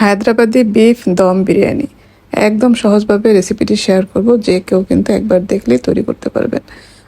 Hyderabadi beef dum biryani. একদম সহজভাবে রেসিপিটি শেয়ার করব, যে কেউ কিন্তু একবার দেখলেই তৈরি করতে পারবেন।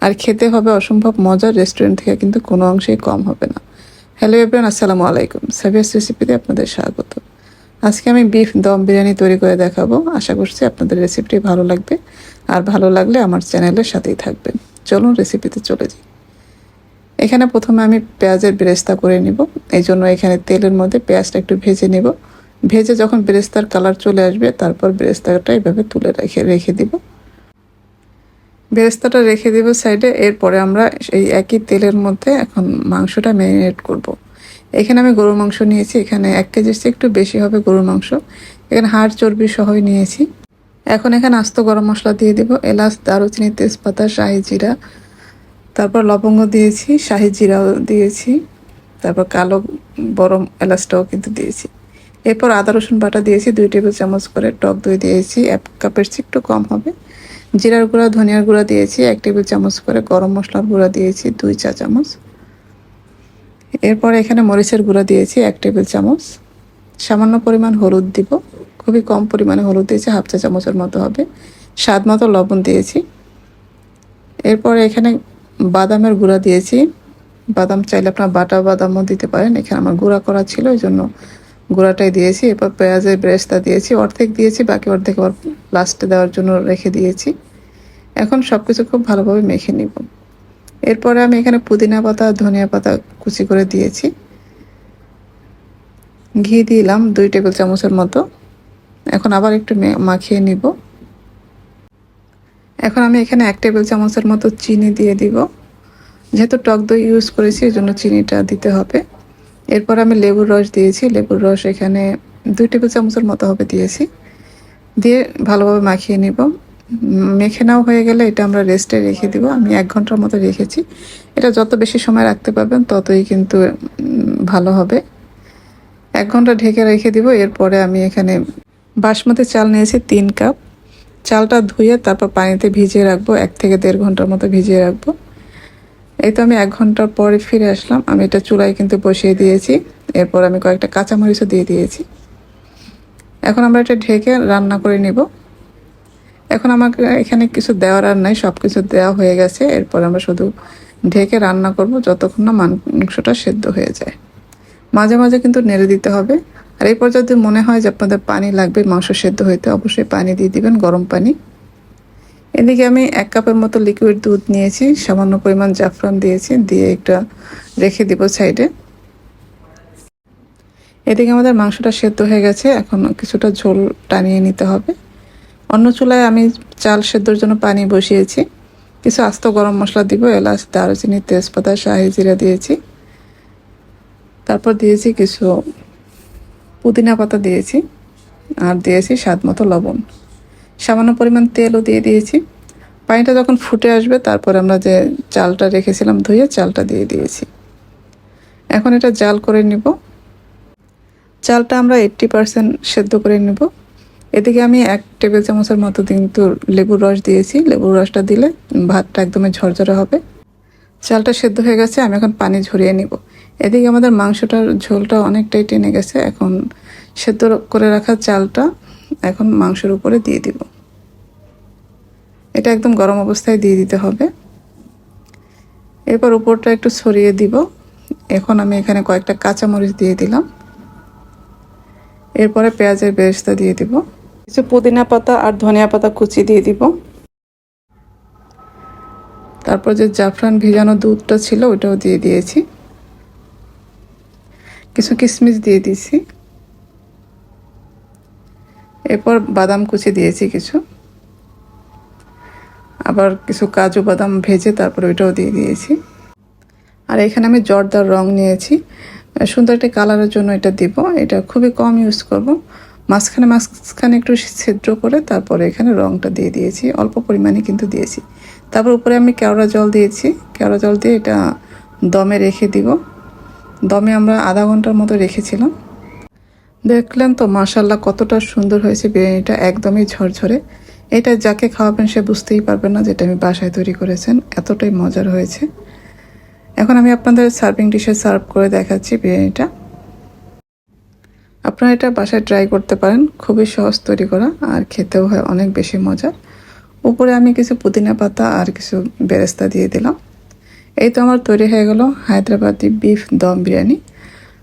আর খেতে হবে অসম্ভব মজার, রেস্টুরেন্ট থেকে কিন্তু কোনো অংশেই কম হবে না। হ্যালো এভরিওয়ান আসসালামু আলাইকুম। সাবিয়াস রেসিপিতে আপনাদের স্বাগত। আজকে আমি বিফ দম বিরিয়ানি তৈরি করে দেখাবো। আশা করছি আপনাদের রেসিপিটি ভালো লাগবে। আর ভালো লাগলে আমার চ্যানেলের সাথেই থাকবেন। চলুন রেসিপিতে চলে যাই। এখানে প্রথমে আমি পেঁয়াজের বেরেস্তা করে নিব। এই জন্য এখানে তেলের মধ্যে পেঁয়াজটা একটু ভেজে নিব। ভেজে যখন বেরেস্তার কালার চলে আসবে, তারপর বেরেস্তাটা এভাবে তুলে রেখে রেখে দিব। বেরেস্তাটা রেখে দিব সাইডে, এরপরে আমরা এই একই তেলের মধ্যে এখন মাংসটা ম্যারিনেট করব। এখানে আমি গরুর মাংস নিয়েছি, এখানে এক কেজির চেয়ে একটু বেশি হবে গরুর মাংস। এখানে হাড় চর্বি সহই নিয়েছি। এখন এখানে আস্ত গরম মশলা দিয়ে দিব, এলাচ, দারুচিনি, তেজপাতা, শাহি জিরা, তারপর লবঙ্গ দিয়েছি, শাহি জিরাও দিয়েছি, তারপর কালো বরম এলাচটাও কিন্তু দিয়েছি। এরপর আদা, রসুন বাটা দিয়েছি, দুই টেবিল চামচ করে টক দই দিয়েছি, এক কাপের চেয়ে একটু কম হবে। জিরার গুঁড়া, ধনিয়ার গুঁড়া দিয়েছি, এক টেবিল চামচ করে গরম মশলার গুঁড়া দিয়েছি, দুই চা চামচ। এরপর এখানে মরিচের গুঁড়া দিয়েছি, এক টেবিল চামচ। সামান্য পরিমাণ হলুদ দিব, খুবই কম পরিমাণে হলুদ দিয়েছি, হাফ চা চামচের মতো হবে। স্বাদ মতো লবণ দিয়েছি। এরপর এখানে বাদামের গুঁড়া দিয়েছি। বাদাম চাইলে আপনার বাটা বাদামও দিতে পারেন, এখানে আমার গুঁড়া করা ছিল ওই জন্য গুঁড়াটাই দিয়েছি, এরপর পেঁয়াজের ব্রেস্তা দিয়েছি, অর্ধেক দিয়েছি, বাকি অর্ধেক আবার লাস্টে দেওয়ার জন্য রেখে দিয়েছি। এখন সব কিছু খুব ভালোভাবে মেখে নিব। এরপরে আমি এখানে পুদিনা পাতা, ধনিয়া পাতা কুচি করে দিয়েছি। ঘি দিলাম দুই টেবিল চামচের মতো। এখন আবার একটু মাখিয়ে নিব। এখন আমি এখানে এক টেবিল চামচের মতো চিনি দিয়ে দিব। যেহেতু টক দই ইউজ করেছি এই জন্য চিনিটা দিতে হবে। এরপর আমি লেবুর রস দিয়েছি। লেবুর রস এখানে দুই টেবিল চামচের মতো হবে দিয়েছি। দিয়ে ভালোভাবে মাখিয়ে নিব। মেখে নাও হয়ে গেলে এটা আমরা রেস্টে রেখে দিব। আমি এক ঘণ্টার মতো রেখেছি। এটা যত বেশি সময় রাখতে পারবেন, ততই কিন্তু ভালো হবে। এক ঘণ্টা ঢেকে রেখে দিব। এরপরে আমি এখানে বাসমতি চাল নিয়েছি, তিন কাপ। চালটা ধুয়ে তারপর পানিতে ভিজিয়ে রাখব। এক থেকে দেড় ঘণ্টার মতো ভিজিয়ে রাখব। এই তো আমি এক ঘণ্টার পরে ফিরে আসলাম। আমি এটা চুলায় কিন্তু বসিয়ে দিয়েছি। এরপর আমি কয়েকটা কাঁচামরিচও দিয়ে দিয়েছি। এখন আমরা এটা ঢেকে রান্না করে নিব। এখন আমাকে এখানে কিছু দেওয়ার আর নাই সব কিছু দেওয়া হয়ে গেছে। এরপর আমরা শুধু ঢেকে রান্না করব, যতক্ষণ না মাংসটা সেদ্ধ হয়ে যায়। মাঝে মাঝে কিন্তু নেড়ে দিতে হবে। আর এরপর যদি মনে হয় যে আপনাদের পানি লাগবে মাংস সেদ্ধ হইতে, অবশ্যই পানি দিয়ে দিবেন, গরম পানি। এদিকে আমি এক কাপের মতো লিকুইড দুধ নিয়েছি, সামান্য পরিমাণ জাফরান দিয়েছি, দিয়ে একটা রেখে দিব সাইডে এদিকে আমাদের মাংসটা সেদ্ধ হয়ে গেছে, এখন কিছুটা ঝোল টানিয়ে নিতে হবে। অন্য চুলায় আমি চাল সেদ্ধর জন্য পানি বসিয়েছি, কিছু আস্ত গরম মশলা দিব, এলাচ, দারুচিনি, তেজপাতা, শাহি জিরা দিয়েছি। তারপর দিয়েছি কিছু পুদিনা পাতা দিয়েছি, আর দিয়েছি স্বাদ মতো লবণ। সামান্য পরিমাণ তেলও দিয়ে দিয়েছি। পানিটা যখন ফুটে আসবে, তারপর আমরা যে চালটা রেখেছিলাম ধুয়ে চালটা দিয়ে দিয়েছি। এখন এটা জাল করে নিব। চালটা আমরা এইট্টি পারসেন্ট সেদ্ধ করে নিব। এদিকে আমি এক টেবিল চামচের মতো কিন্তু লেবুর রস দিয়েছি। লেবুর রসটা দিলে ভাতটা একদমই ঝরঝরে হবে। চালটা সেদ্ধ হয়ে গেছে, আমি এখন পানি ঝরিয়ে নিব। এদিকে আমাদের মাংসটার ঝোলটা অনেকটাই টেনে গেছে। এখন সেদ্ধ করে রাখা চালটা এখন মাংসের উপরে দিয়ে দিব। এটা একদম গরম অবস্থায় দিয়ে দিতে হবে। এরপর উপরটা একটু ছড়িয়ে দিব। এখন আমি এখানে কয়েকটা কাঁচামরিচ দিয়ে দিলাম। এরপরে পেঁয়াজের বেরেস্তা দিয়ে দিব। কিছু পুদিনা পাতা আর ধনিয়া পাতা কুচি দিয়ে দিব। তারপর যে জাফরান ভেজানো দুধটা ছিল ওটাও দিয়ে দিয়েছি। কিছু কিশমিশ দিয়ে দিয়েছি। এরপর বাদাম কুচি দিয়েছি কিছু। আবার কিছু কাজু বাদাম ভেজে তারপর ওইটাও দিয়ে দিয়েছি। আর এখানে আমি জর্দার রং নিয়েছি। সুন্দর একটা কালারের জন্য এটা দিব। এটা খুবই কম ইউজ করব। মাঝখানে মাঝখানে একটু ছিদ্র করে তারপরে এখানে রংটা দিয়ে দিয়েছি। অল্প পরিমাণে কিন্তু দিয়েছি। তারপর উপরে আমি কেওড়া জল দিয়েছি। কেওড়া জল দিয়ে এটা দমে রেখে দিব। দমে আমরা আধা ঘণ্টার মতো রেখেছিলাম। দেখলেন তো মাশাল্লাহ কতটা সুন্দর হয়েছে বিরিয়ানিটা, একদমই ঝরঝরে। এটা যাকে খাওয়াবেন সে বুঝতেই পারবেন না যেটা আমি বাসায় তৈরি করেছেন, এতটাই মজার হয়েছে। এখন আমি আপনাদের সার্ভিং ডিশে সার্ভ করে দেখাচ্ছি বিরিয়ানিটা। আপনারা এটা বাসায় ট্রাই করতে পারেন, খুবই সহজ তৈরি করা, আর খেতেও হয় অনেক বেশি মজা উপরে আমি কিছু পুদিনা পাতা আর কিছু বেরেস্তা দিয়ে দিলাম। এই তো আমার তৈরি হয়ে গেল হায়দ্রাবাদি বিফ দম বিরিয়ানি।